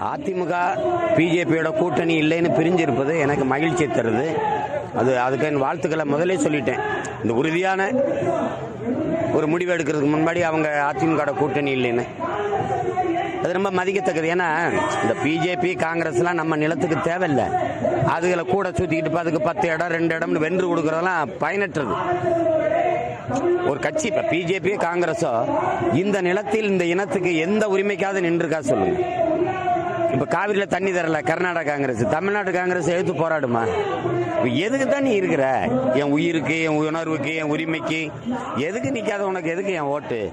அதிமுக பிஜேபியோட கூட்டணி இல்லைன்னு பிரிஞ்சிருப்பது எனக்கு மகிழ்ச்சி தருது. அது அதுக்கு என் வாழ்த்துக்களை முதலே சொல்லிட்டேன். இந்த உறுதியான ஒரு முடிவு எடுக்கிறதுக்கு முன்னாடி அவங்க அதிமுக கூட்டணி இல்லைன்னு. அது ரொம்ப மதிக்கத்தக்கது. ஏன்னா இந்த பிஜேபி காங்கிரஸ்லாம் நம்ம நிலத்துக்கு தேவையில்லை. அதுகளை கூட சுற்றிக்கிட்டு அதுக்கு பத்து இடம் ரெண்டு இடம்னு வென்று கொடுக்குறதெல்லாம் பயனற்றது. ஒரு கட்சி இப்போ பிஜேபி காங்கிரஸோ இந்த நிலத்தில் இந்த இனத்துக்கு எந்த உரிமைக்காவது நின்றுருக்கா சொல்லுங்கள் இப்போ காவிரியில் தண்ணி தரல கர்நாடகா காங்கிரஸ் தமிழ்நாடு காங்கிரஸ் எழுத்து போராடுமா? இப்போ எதுக்கு தான் நீ இருக்கிற? என் உயிருக்கு என் உணர்வுக்கு என் உரிமைக்கு. எதுக்கு நிற்காத உனக்கு? எதுக்கு என் ஓட்டு?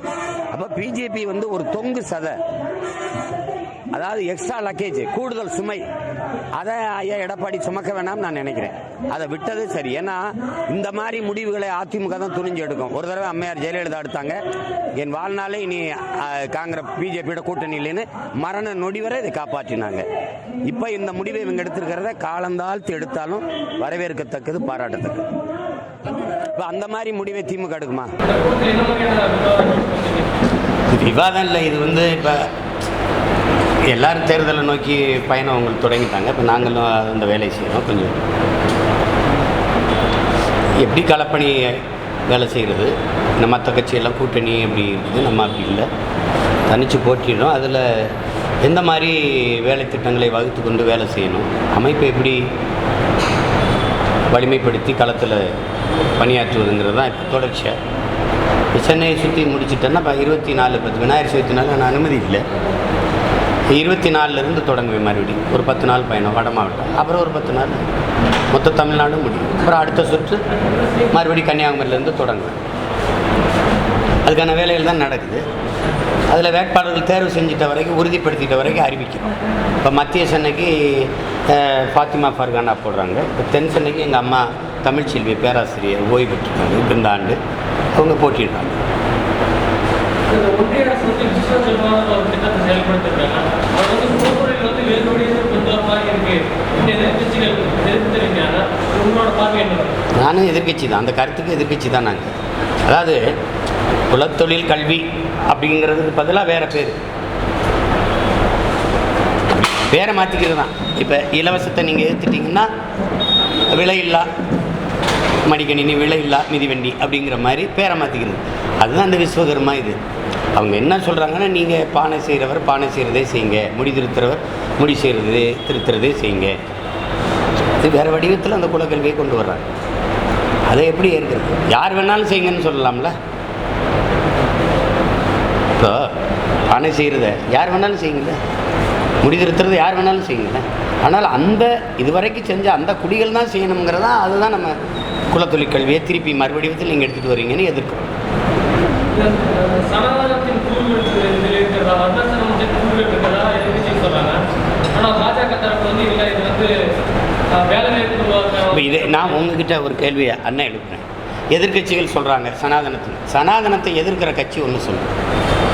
அப்போ பிஜேபி வந்து ஒரு தொங்கு சதை. அதாவது எக்ஸ்ட்ரா லக்கேஜ் கூடுதல் சுமை. அதை ஐயா எடப்பாடி சுமக்க வேணாம்னு நான் நினைக்கிறேன். அதை விட்டது சரி. ஏன்னா இந்த மாதிரி முடிவுகளை அதிமுக தான் துணிஞ்சு எடுக்கும். ஒரு தடவை அம்மையார் ஜெயலலிதா எடுத்தாங்க. என் வாழ்நாளே இனி காங்கிரஸ் பிஜேபியோட கூட்டணி இல்லைன்னு மரண நொடி வரை இதை காப்பாற்றினாங்க. இப்போ இந்த முடிவை இவங்க எடுத்திருக்கிறத காலந்தாழ்த்து எடுத்தாலும் வரவேற்கத்தக்கது பாராட்டத்தக்கது. இப்போ அந்த மாதிரி முடிவை திமுக எடுக்குமா? விவாதம் இல்லை. இது வந்து இப்போ எல்லாரும் தேர்தலை நோக்கி பயணம் அவங்களுக்கு தொடங்கிட்டாங்க. இப்போ நாங்களும் அந்த வேலையை செய்கிறோம் கொஞ்சம் எப்படி களப்பணி வேலை செய்கிறது இந்த மற்ற கட்சியெல்லாம் கூட்டணி அப்படி இருக்குது நம்ம அப்படி இல்லை. தனித்து போட்டிடுறோம் அதில் எந்த மாதிரி வேலை திட்டங்களை வகுத்து கொண்டு வேலை செய்யணும்? அமைப்பை எப்படி வலிமைப்படுத்தி களத்தில் பணியாற்றுவதுங்கிறது தான் இப்போ தொடர்ச்சியாக சென்னையை சுற்றி முடிச்சிட்டேன்னா இப்போ இருபத்தி நாலு பத்து விநாயகர் சதுர்த்தி நாள் நான் அனுமதி இல்லை. இருபத்தி நாலுலேருந்து தொடங்குவேன் மறுபடியும் ஒரு பத்து நாள் பயணம் வட மாவட்டம். அப்புறம் ஒரு பத்து நாள். மொத்த தமிழ்நாடும் முடியும். அப்புறம் அடுத்த சுற்று மறுபடியும் கன்னியாகுமரியிலேருந்து தொடங்குவேன். அதுக்கான வேலைகள் தான் நடக்குது. அதில் வேட்பாளர்கள் தேர்வு செஞ்சிட்ட வரைக்கும் உறுதிப்படுத்திட்ட வரைக்கும் அறிவிக்கிறோம். இப்போ மத்திய சென்னைக்கு ஃபாத்திமா ஃபர்கானா போடுறாங்க. இப்போ தென் சென்னைக்கு எங்கள் அம்மா தமிழ்ச்செல்வி பேராசிரியர் ஓய்வு பெற்றிருக்காங்க. இப்போ இந்த ஆண்டு அவங்க போட்டிடுறாங்க இந்த ஒன்றிய அரசு வந்து விஸ்வ செல்வான ஒரு திட்டத்தை செயல்படுத்திருக்காங்க. அது வந்து புறத்துறையில் வந்து வேறுபடியே கொண்டு வர மாதிரி இருக்கு. இந்த எதிர்கட்சிகள் எதிர்த்து உங்களோட பார்வை என்ன? நானும் எதிர்கட்சி தான். அந்த கருத்துக்கு எதிர்கட்சி தான் நாங்கள் அதாவது குலத்தொழில் கல்வி அப்படிங்கிறதுக்கு பதிலாக வேற பேர். பேரை மாற்றிக்கிறது தான். இப்போ இலவசத்தை நீங்கள் ஏற்றுட்டீங்கன்னா விலையில்லா மடிக்கணினி விலையில்லா மிதிவண்டி அப்படிங்கிற மாதிரி பேரை மாற்றிக்கிறது அதுதான் அந்த விஸ்வகர்மா இது. அவங்க என்ன சொல்கிறாங்கன்னா நீங்கள் பானை செய்கிறவர் பானை செய்கிறதே செய்யுங்க. முடி திருத்துறவர் முடி செய்கிறதே திருத்துறதே செய்யுங்க. இது வேறு வடிவத்தில் அந்த குலக்கல்வியை கொண்டு வர்றாங்க. அதை எப்படி ஏற்கிறது? யார் வேணாலும் செய்யுங்கன்னு சொல்லலாம்ல? இப்போ பானை செய்கிறத யார் வேணாலும் செய்யுங்கள முடிதிருத்துறது யார் வேணாலும் செய்யுங்கள ஆனால் அந்த இதுவரைக்கும் செஞ்ச அந்த குடிகள் தான் செய்யணுங்கிறதா அதுதான் நம்ம குலத்தொழில் கல்வியை திருப்பி மறுவடிவத்தில் நீங்கள் எடுத்துகிட்டு வரீங்கன்னு எதிர்க்கிறோம். இதில் வந்து வர்ணசனத்தின் கூறுகள் இருக்கிறதா எதிர்கட்சி சொல்றாங்க ஆனால் பாஜக தரப்பு வந்து இல்லை இது வந்து வேலை வாய்ப்பு இதே நான் உங்ககிட்ட ஒரு கேள்வியை அண்ணன் எழுப்புறேன். எதிர்கட்சிகள் சொல்கிறாங்க சனாதனத்தில். சனாதனத்தை எதிர்க்கிற கட்சி ஒன்று சொல்லுங்கள்